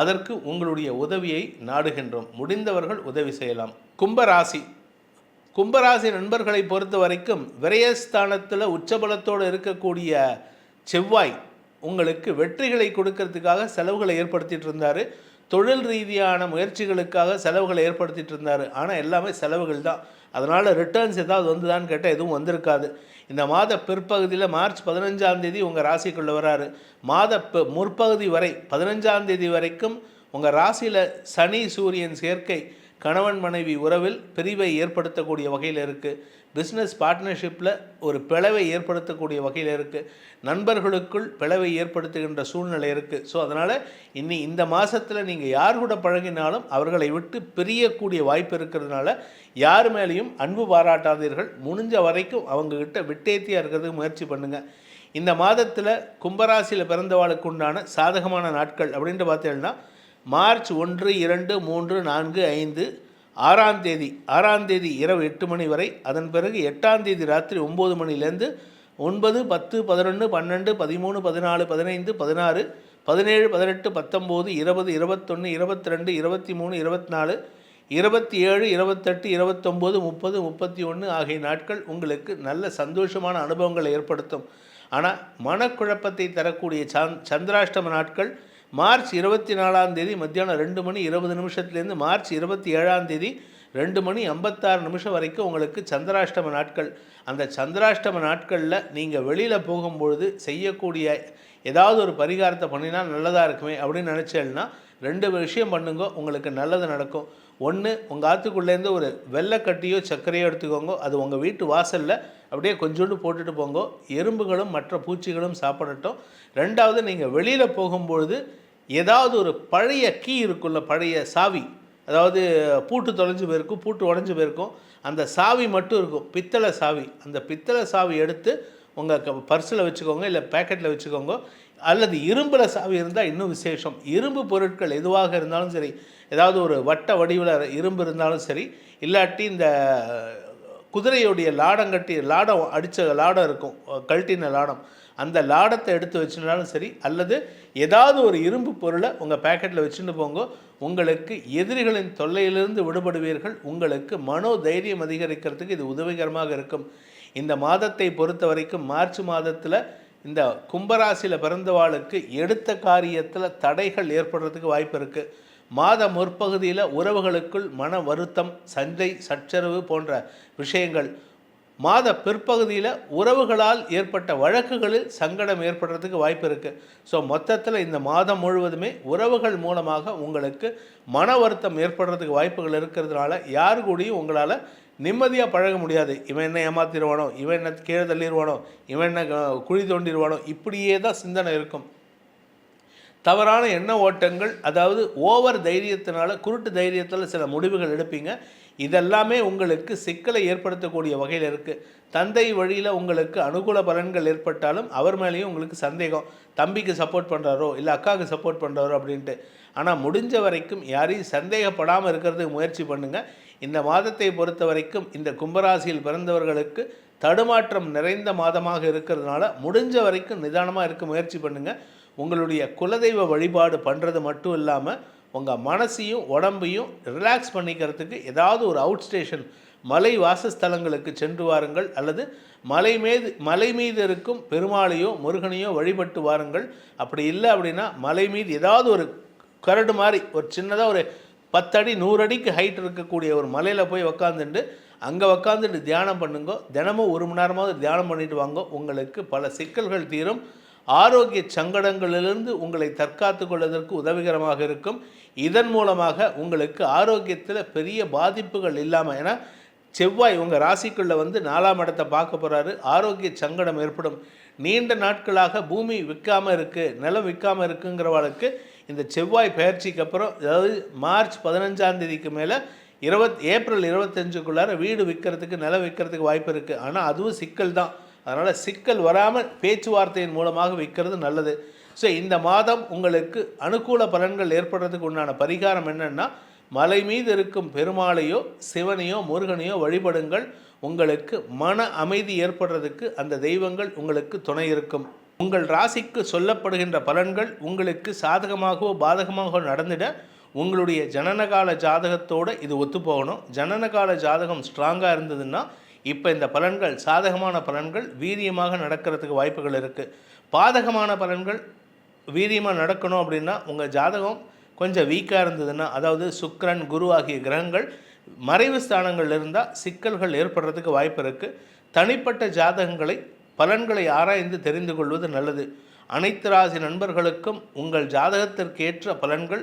அதற்கு உங்களுடைய உதவியை நாடுகின்றோம். முடிந்தவர்கள் உதவி செய்யலாம். கும்பராசி. கும்பராசி நண்பர்களை பொறுத்த வரைக்கும் விரயஸ்தானத்தில் உச்சபலத்தோடு இருக்கக்கூடிய செவ்வாய் உங்களுக்கு வெற்றிகளை கொடுக்கறதுக்காக செலவுகளை ஏற்படுத்திட்டு இருந்தார். தொழில் ரீதியான முயற்சிகளுக்காக செலவுகளை ஏற்படுத்திட்டு இருந்தார். ஆனால் எல்லாமே செலவுகள் தான். அதனால் ரிட்டர்ன்ஸ் ஏதாவது வந்துதான்னு கேட்டால் எதுவும் வந்திருக்காது. இந்த மாத பிற்பகுதியில் மார்ச் பதினஞ்சாம் தேதி உங்கள் ராசிக்குள்ளே வராரு. மாத ப- முற்பகுதி வரை பதினஞ்சாம் தேதி வரைக்கும் உங்கள் ராசியில் சனி சூரியன் சேர்க்கை கணவன் மனைவி உறவில் பிரிவை ஏற்படுத்தக்கூடிய வகையில் இருக்குது பிஸ்னஸ் பார்ட்னர்ஷிப்பில் ஒரு பிளவை ஏற்படுத்தக்கூடிய வகையில் இருக்குது நண்பர்களுக்குள் பிளவை ஏற்படுத்துகின்ற சூழ்நிலை இருக்குது ஸோ அதனால் இன்னி இந்த மாதத்தில் நீங்கள் யார் கூட பழகினாலும் அவர்களை விட்டு பிரியக்கூடிய வாய்ப்பு இருக்கிறதுனால யார் மேலேயும் அன்பு பாராட்டாதீர்கள். முடிஞ்ச வரைக்கும் அவங்கக்கிட்ட விட்டேத்தியாக இருக்கிறதுக்கு முயற்சி பண்ணுங்கள் இந்த மாதத்தில் கும்பராசியில் பிறந்தவாளுக்கு உண்டான சாதகமான நாட்கள் அப்படின்ட்டு பார்த்தீங்கன்னா மார்ச் ஒன்று இரண்டு மூன்று நான்கு ஐந்து ஆறாம் தேதி ஆறாம் தேதி இரவு எட்டு மணி வரை அதன் பிறகு எட்டாம் தேதி ராத்திரி ஒம்பது மணிலேருந்து ஒன்பது பத்து பதினொன்று பன்னெண்டு பதிமூணு பதினாலு பதினைந்து பதினாறு பதினேழு பதினெட்டு பத்தொம்போது இருபது இருபத்தொன்று இருபத்தி ரெண்டு இருபத்தி மூணு இருபத்தி நாலு இருபத்தி ஏழு இருபத்தெட்டு இருபத்தொம்போது முப்பது முப்பத்தி ஒன்று ஆகிய நாட்கள் உங்களுக்கு நல்ல சந்தோஷமான அனுபவங்களை ஏற்படுத்தும். ஆனால் மனக்குழப்பத்தை தரக்கூடிய சந்திராஷ்டம நாட்கள் மார்ச் இருபத்தி நாலாம் தேதி மத்தியானம் ரெண்டு மணி இருபது நிமிஷத்துலேருந்து மார்ச் இருபத்தி ஏழாம் தேதி ரெண்டு மணி ஐம்பத்தாறு நிமிஷம் வரைக்கும் உங்களுக்கு சந்திராஷ்டம நாட்கள். அந்த சந்திராஷ்டம நாட்களில் நீங்கள் வெளியில் போகும்பொழுது செய்யக்கூடிய ஏதாவது ஒரு பரிகாரத்தை பண்ணினா நல்லதாக இருக்குமே அப்படின்னு நினச்சேன்னா ரெண்டு விஷயம் பண்ணுங்க உங்களுக்கு நல்லது நடக்கும். ஒன்று உங்கள் ஆற்றுக்குள்ளேருந்து ஒரு வெள்ளைக்கட்டியோ சர்க்கரையோ எடுத்துக்கோங்க. அது உங்கள் வீட்டு வாசலில் அப்படியே கொஞ்சோண்டு போட்டுட்டு போங்க. எறும்புகளும் மற்ற பூச்சிகளும் சாப்பிடட்டும். ரெண்டாவது நீங்கள் வெளியில் போகும்பொழுது ஏதாவது ஒரு பழைய கீ இருக்குல்ல பழைய சாவி. அதாவது பூட்டு தொலைஞ்சு போயிருக்கும் பூட்டு உடஞ்சி போயிருக்கும். அந்த சாவி மட்டும் இருக்கும் பித்தளை சாவி. அந்த பித்தளை சாவி எடுத்து உங்கள் பர்ஸில் வச்சுக்கோங்க இல்லை பேக்கெட்டில் வச்சுக்கோங்க. அல்லது இரும்பில் சாவி இருந்தால் இன்னும் விசேஷம். இரும்பு பொருட்கள் எதுவாக இருந்தாலும் சரி ஏதாவது ஒரு வட்ட வடிவில் இரும்பு இருந்தாலும் சரி இல்லாட்டி இந்த குதிரையுடைய லாடம் கட்டி லாடம் அடித்த லாடம் இருக்கும் கழட்டின லாடம். அந்த லாடத்தை எடுத்து வச்சுனாலும் சரி அல்லது ஏதாவது ஒரு இரும்பு பொருளை உங்கள் பேக்கெட்டில் வச்சுட்டு போங்க உங்களுக்கு எதிரிகளின் தொல்லையிலிருந்து விடுபடுவீர்கள் உங்களுக்கு மனோ தைரியம் அதிகரிக்கிறதுக்கு இது உதவிகரமாக இருக்கும். இந்த மாதத்தை பொறுத்த வரைக்கும் மார்ச் மாதத்தில் இந்த கும்பராசியில் பிறந்தவாளுக்கு எடுத்த காரியத்தில் தடைகள் ஏற்படுறதுக்கு வாய்ப்பு இருக்குது மாத முற்பகுதியில் உறவுகளுக்குள் மன வருத்தம் சண்டை சச்சரவு போன்ற விஷயங்கள் மாத பிற்பகுதியில் உறவுகளால் ஏற்பட்ட வழக்குகளில் சங்கடம் ஏற்படுறதுக்கு வாய்ப்பு இருக்குது ஸோ மொத்தத்தில் இந்த மாதம் முழுவதுமே உறவுகள் மூலமாக உங்களுக்கு மன வருத்தம் ஏற்படுறதுக்கு வாய்ப்புகள் இருக்கிறதுனால யார் கூடயும் உங்களால் நிம்மதியாக பழக முடியாது. இவன் என்ன ஏமாத்திடுவானோ இவன் என்ன கீழே தள்ளிடுவானோ இவன் என்ன குழி தோண்டிடுவானோ இப்படியே தான் சிந்தனை இருக்கும். தவறான எண்ண ஓட்டங்கள் அதாவது ஓவர் தைரியத்தினால குருட்டு தைரியத்தில் சில முடிவுகள் எடுப்பீங்க. இதெல்லாமே உங்களுக்கு சிக்கலை ஏற்படுத்தக்கூடிய வகையில் இருக்குது தந்தை வழியில் உங்களுக்கு அனுகூல பலன்கள் ஏற்பட்டாலும் அவர் மேலேயும் உங்களுக்கு சந்தேகம். தம்பிக்கு சப்போர்ட் பண்ணுறாரோ இல்லை அக்காவுக்கு சப்போர்ட் பண்ணுறாரோ அப்படின்ட்டு. ஆனால் முடிஞ்ச வரைக்கும் யாரையும் சந்தேகப்படாமல் இருக்கிறதுக்கு முயற்சி பண்ணுங்கள் இந்த மாதத்தை பொறுத்த வரைக்கும் இந்த கும்பராசியில் பிறந்தவர்களுக்கு தடுமாற்றம் நிறைந்த மாதமாக இருக்கிறதுனால முடிஞ்ச வரைக்கும் நிதானமாக இருக்க முயற்சி பண்ணுங்கள் உங்களுடைய குலதெய்வ வழிபாடு பண்ணுறது மட்டும் இல்லாமல் உங்கள் மனசையும் உடம்பையும் ரிலாக்ஸ் பண்ணிக்கிறதுக்கு ஏதாவது ஒரு அவுட் ஸ்டேஷன் மலை வாசஸ்தலங்களுக்கு சென்று வாருங்கள். அல்லது மலை மீது மலை மீது இருக்கும் பெருமாளையோ முருகனையோ வழிபட்டு வாருங்கள். அப்படி இல்லை அப்படின்னா மலை மீது ஏதாவது ஒரு கரடு மாதிரி ஒரு சின்னதாக ஒரு பத்தடி நூறு அடிக்கு ஹைட் இருக்கக்கூடிய ஒரு மலையில் போய் உக்காந்துட்டு அங்கே உக்காந்துட்டு தியானம் பண்ணுங்க. தினமும் ஒரு மணி நேரமாவது தியானம் பண்ணிட்டு வாங்க. உங்களுக்கு பல சிக்கல்கள் தீரும். ஆரோக்கிய சங்கடங்களிலிருந்து உங்களை தற்காத்து கொள்வதற்கு உதவிகரமாக இருக்கும். இதன் மூலமாக உங்களுக்கு ஆரோக்கியத்தில் பெரிய பாதிப்புகள் இல்லாமல் ஏன்னா செவ்வாய் உங்கள் ராசிக்குள்ளே வந்து நாலாம் இடத்தை பார்க்க போகிறாரு ஆரோக்கிய சங்கடம் ஏற்படும். நீண்ட நாட்களாக பூமி விற்காமல் இருக்குது நிலம் விற்காமல் இருக்குங்கிறவளுக்கு இந்த செவ்வாய் பயிற்சிக்கு அப்புறம் அதாவது மார்ச் பதினஞ்சாம் தேதிக்கு மேலே இருபத் ஏப்ரல் இருபத்தஞ்சுக்குள்ளார வீடு விற்கிறதுக்கு நிலம் விற்கிறதுக்கு வாய்ப்பு இருக்குது ஆனால் அதுவும் சிக்கல் தான். அதனால் சிக்கல் வராமல் பேச்சுவார்த்தையின் மூலமாக விற்கிறது நல்லது. ஸோ இந்த மாதம் உங்களுக்கு அனுகூல பலன்கள் ஏற்படுறதுக்கு உண்டான பரிகாரம் என்னென்னா மலை மீது இருக்கும் பெருமாளையோ சிவனையோ முருகனையோ வழிபடுங்கள். உங்களுக்கு மன அமைதி ஏற்படுறதுக்கு அந்த தெய்வங்கள் உங்களுக்கு துணை இருக்கும். உங்கள் ராசிக்கு சொல்லப்படுகின்ற பலன்கள் உங்களுக்கு சாதகமாகவோ பாதகமாகவோ நடந்திட உங்களுடைய ஜனனகால ஜாதகத்தோடு இது ஒத்துப்போகணும். ஜனனகால ஜாதகம் ஸ்ட்ராங்காக இருந்ததுன்னா இப்போ இந்த பலன்கள் சாதகமான பலன்கள் வீரியமாக நடக்கிறதுக்கு வாய்ப்புகள் இருக்குது பாதகமான பலன்கள் வீரியமாக நடக்கணும் அப்படின்னா உங்கள் ஜாதகம் கொஞ்சம் வீக்காக இருந்ததுன்னா அதாவது சுக்ரன் குரு ஆகிய கிரகங்கள் மறைவு ஸ்தானங்கள் இருந்தால் சிக்கல்கள் ஏற்படுறதுக்கு வாய்ப்பு இருக்குது தனிப்பட்ட ஜாதகங்களை பலன்களை ஆராய்ந்து தெரிந்து கொள்வது நல்லது. அனைத்து ராசி நண்பர்களுக்கும் உங்கள் ஜாதகத்திற்கேற்ற பலன்கள்